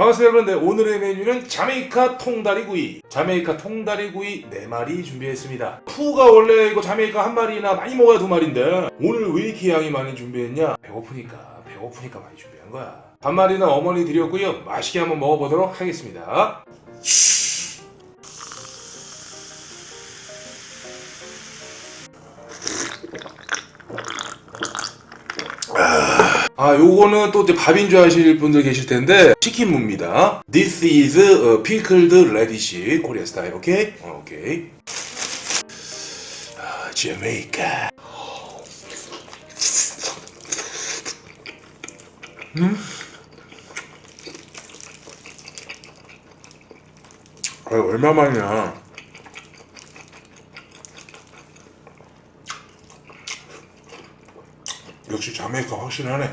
반갑습니다 여러분들 오늘의 메뉴는 자메이카 통다리구이. 자메이카 통다리구이 4마리 준비했습니다. 푸가 원래 이거 자메이카 한 마리나 많이 먹어야 두 마리인데 오늘 왜 이렇게 양이 많이 준비했냐? 배고프니까 배고프니까 많이 준비한 거야. 반 마리는 어머니 드렸고요. 맛있게 한번 먹어보도록 하겠습니다 아, 요거는 또 밥인 줄 아실 분들 계실 텐데 치킨 무입니다. This is a pickled radish, 코리아 스타일. 오케이? 어, 오케이. 아, 자메이카. 음? 아, 얼마만이야? 역시 자메이카 확실하네.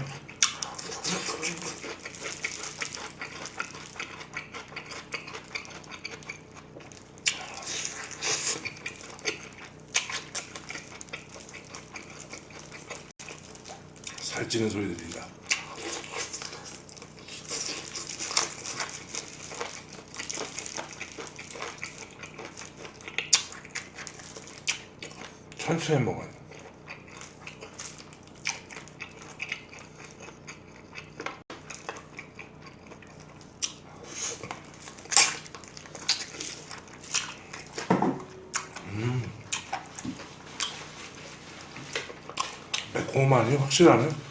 살찌는 소리 들린다. 천천히 먹어야 돼. 매콤하니 확실하네.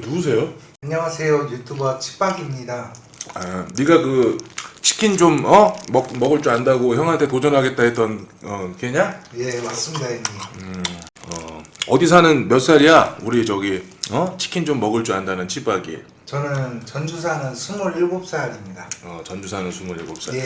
누구세요? 안녕하세요 유튜버 치박입니다 아, 네가 그 치킨 좀 어? 먹 먹을 줄 안다고 형한테 도전하겠다 했던 어, 걔냐? 예 맞습니다 형님 어, 어디 사는 몇 살이야? 우리 저기 어? 치킨 좀 먹을 줄 안다는 치박이. 저는 전주 사는 27살입니다 어, 전주 사는 27살. 예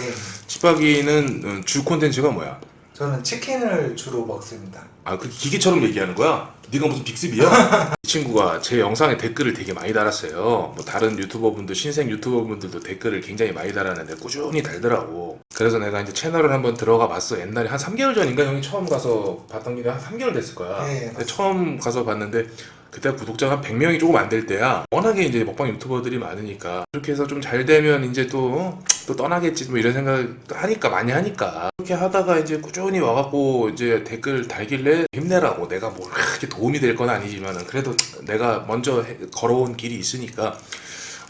치박이는 어, 주 콘텐츠가 뭐야? 저는 치킨을 주로 먹습니다 아, 그 기계처럼 얘기하는 거야? 네가 무슨 빅스비야? 이 친구가 제 영상에 댓글을 되게 많이 달았어요. 뭐 다른 유튜버분들, 신생 유튜버분들도 댓글을 굉장히 많이 달았는데 꾸준히 달더라고. 그래서 내가 이제 채널을 한번 들어가 봤어. 옛날에 한 3개월 전인가 형이 처음 가서 봤던 게 한 3개월 됐을 거야. 네, 근데 처음 가서 봤는데 그때 구독자가 한 100명이 조금 안 될 때야. 워낙에 이제 먹방 유튜버들이 많으니까 그렇게 해서 좀 잘 되면 이제 또, 어? 또 떠나겠지 뭐 이런 생각 하니까 많이 하니까 그렇게 하다가 이제 꾸준히 와갖고 이제 댓글 달길래 힘내라고 내가 뭐 그렇게 도움이 될 건 아니지만은 그래도 내가 먼저 해- 걸어온 길이 있으니까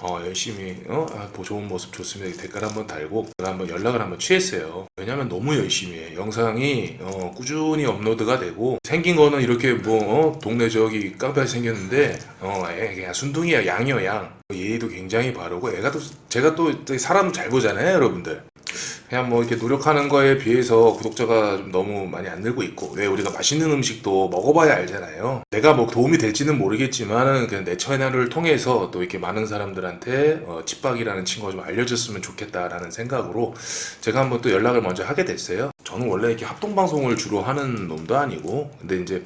어, 열심히 어? 아, 뭐 좋은 모습 좋으면 댓글 한번 달고 한번 연락을 한번 취했어요. 왜냐면 너무 열심히 해. 영상이 어, 꾸준히 업로드가 되고 생긴 거는 이렇게 뭐 어, 동네 저기 깡패같이 생겼는데 어, 애 그냥 순둥이야 양이야 양. 예의도 굉장히 바르고 애가 또 제가 또 사람 잘 보잖아요 여러분들. 그냥 뭐 이렇게 노력하는 거에 비해서 구독자가 좀 너무 많이 안 늘고 있고 왜 우리가 맛있는 음식도 먹어봐야 알잖아요. 내가 뭐 도움이 될지는 모르겠지만은 그냥 내 채널을 통해서 또 이렇게 많은 사람들한테 어, 칩박이라는 친구가 좀 알려졌으면 좋겠다라는 생각으로 제가 한번 또 연락을 먼저 하게 됐어요. 저는 원래 이렇게 합동 방송을 주로 하는 놈도 아니고 근데 이제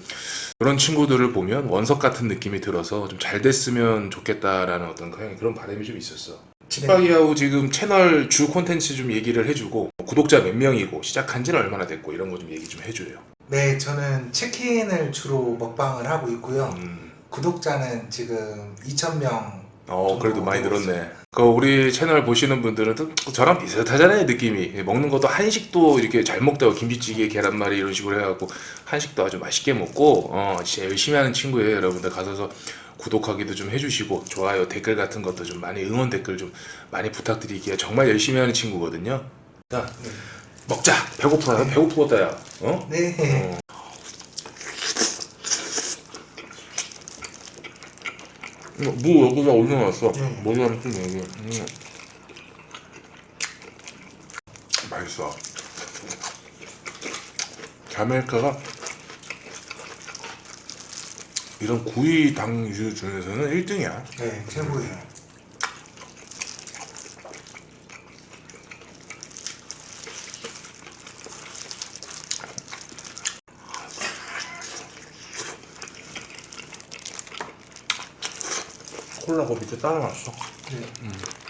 그런 친구들을 보면 원석 같은 느낌이 들어서 좀 잘 됐으면 좋겠다라는 어떤 그런 바람이 좀 있었어. 칩박이하고 지금 채널 주 콘텐츠 좀 얘기를 해주고 구독자 몇 명이고 시작한 지는 얼마나 됐고 이런 거 좀 얘기 좀 해줘요. 네, 저는 치킨을 주로 먹방을 하고 있고요. 음. 구독자는 지금 2,000명. 어 그래도 많이 늘었네. 그 우리 채널 보시는 분들은 또 저랑 비슷하잖아요 느낌이 먹는 것도 한식도 이렇게 잘 먹다고 김치찌개 계란말이 이런 식으로 해갖고 한식도 아주 맛있게 먹고 어 진짜 열심히 하는 친구예요 여러분들 가셔서 구독하기도 좀 해주시고 좋아요 댓글 같은 것도 좀 많이 응원 댓글 좀 많이 부탁드릴게요 정말 열심히 하는 친구거든요. 자 네. 먹자 배고프다 배고프겠다 야 어? 네. 어. 무 여기다 올려놨어. 네. 머리랑 좀 여기. 음. 맛있어. 자메이카가 이런 구이 당류 중에서는 1등이야. 네, 최고예요. 콜라 그 밑에 따라놨어. 네. 아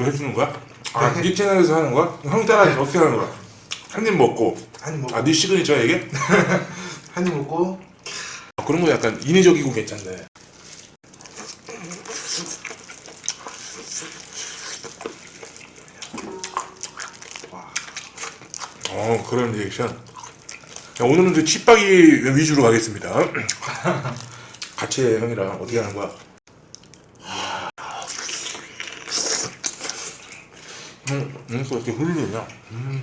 이거 해주는 거야? 아, 네 채널에서 하는 거야? 형 따라 어떻게 하는 거야? 한 입 먹고. 한 입 먹고, 아, 네 시그니처 얘기? 한입 먹고, 아, 그런 거 약간 인위적이고 괜찮네. 어, 그런 리액션. 자, 오늘은 저 칩박이 위주로 가겠습니다. 같이 해, 형이랑. 어떻게 하는 거야? 음, 음, 또 이렇게 흘리냐? 음.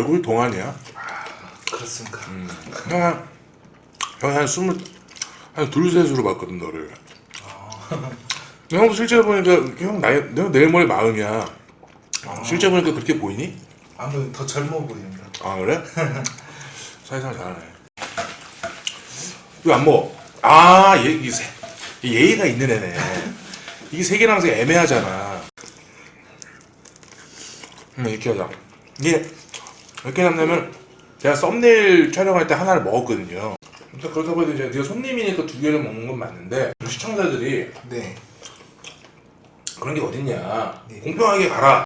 얼굴 동안이야. 그렇습니까? 음. 형 한, 형한 스물, 한 둘셋으로 봤거든, 너를. 형도 실제로 보니까, 형 나이, 내가 내일 모레 마흔이야. 실제 보니까 그렇게 보이니? 아무래도 더 젊어 보입니다. 아, 그래? 사회생활 잘하네. 왜 안 먹어? 아, 얘, 이 세, 이 예의가 있는 애네. 이게 세 개랑 세 애매하잖아. 음, 이렇게 하자. 이게, 이렇게 남냐면, 제가 썸네일 촬영할 때 하나를 먹었거든요. 근데 그렇다고 해도 이제 네가 손님이니까 두 개를 먹는 건 맞는데, 시청자들이 네. 그런 게 어딨냐. 네. 공평하게 가라.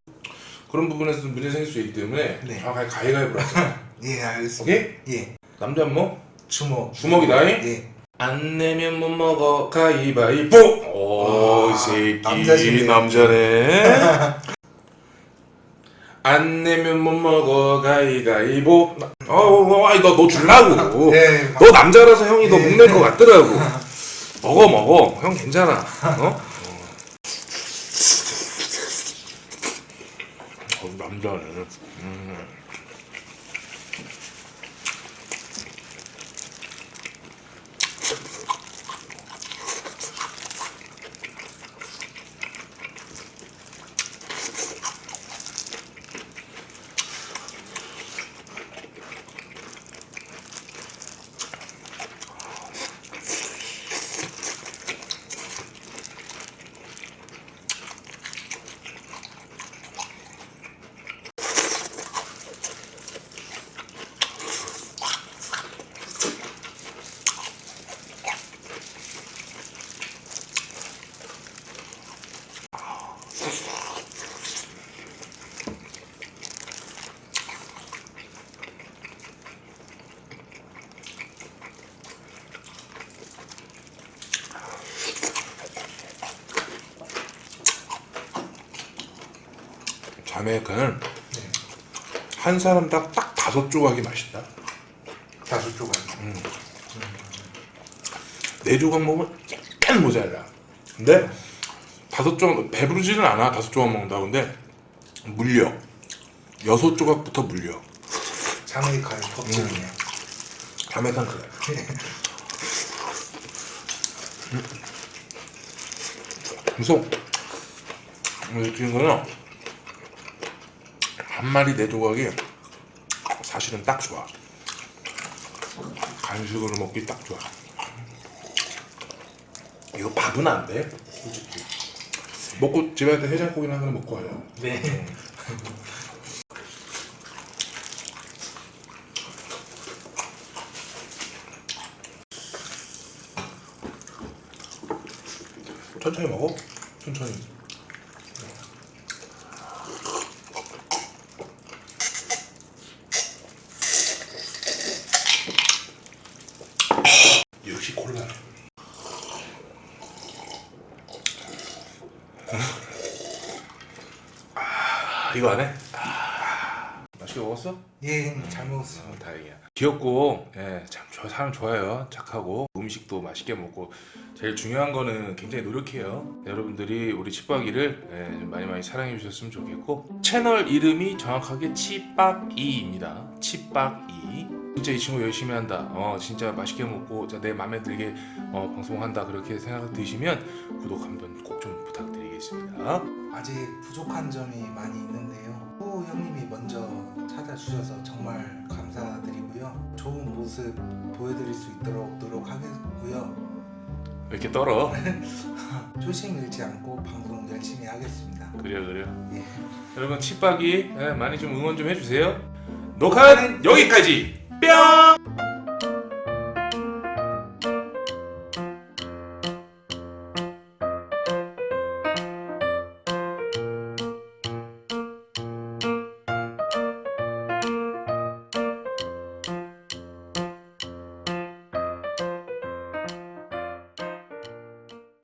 그런 부분에서 좀 문제 생길 수 있기 때문에, 네. 정확하게 가위가위보로 하자. 예, 알겠습니다. 오케이? 예. 남자 뭐? 주먹. 주먹이다, 이? 예. 안 내면 못 먹어 가위바위보 오, 아, 이 새끼 남자시네. 남자네 안 내면 못 먹어 가위가위보 어어 아이 너너 줄라고 네. 너 남자라서 형이 너 네. 목낼 것 같더라고 먹어 먹어 형 괜찮아 어? 어 남자네 음. 아메리카는 네. 한 사람당 딱 다섯 조각이 맛있다. 다섯 조각. 네 조각 먹으면 약간 모자라. 근데 다섯 조각 배부르지는 않아. 다섯 조각 먹는다. 근데 물려. 여섯 조각부터 물려. 자메이카의 법칙이네요. 아메리칸 그래. 그래서 느끼는 거는 한 마리 네 조각이 사실은 딱 좋아. 간식으로 먹기 딱 좋아. 이거 밥은 안 돼, 솔직히. 먹고 집에 가서 해장국이나 하나 먹고 와요. 네. 천천히 먹어. 천천히. 역시 콜라. 아, 이거 안 해? 아, 맛있게 먹었어? 예, 잘 먹었어. 어, 다행이야. 귀엽고, 예, 참 좋아, 사람 좋아요. 착하고 음식도 맛있게 먹고 제일 중요한 거는 굉장히 노력해요. 여러분들이 우리 치박이를 예, 좀 많이 많이 사랑해 주셨으면 좋겠고 채널 이름이 정확하게 치박이입니다. 치박이. 진짜 이 친구 열심히 한다. 어, 진짜 맛있게 먹고 내 마음에 들게 어, 방송한다. 그렇게 생각 드시면 구독 한번 꼭 좀 부탁드리겠습니다. 아직 부족한 점이 많이 있는데요. 호 형님이 먼저 찾아주셔서 정말 감사드리고요. 좋은 모습 보여드릴 수 있도록 노력하겠고요. 왜 이렇게 떨어? 초심 잃지 않고 방송 열심히 하겠습니다. 그래요, 그래요. 예. 여러분 칩박이 예, 많이 좀 응원 좀 해주세요. 녹화는 여기까지. 뿅.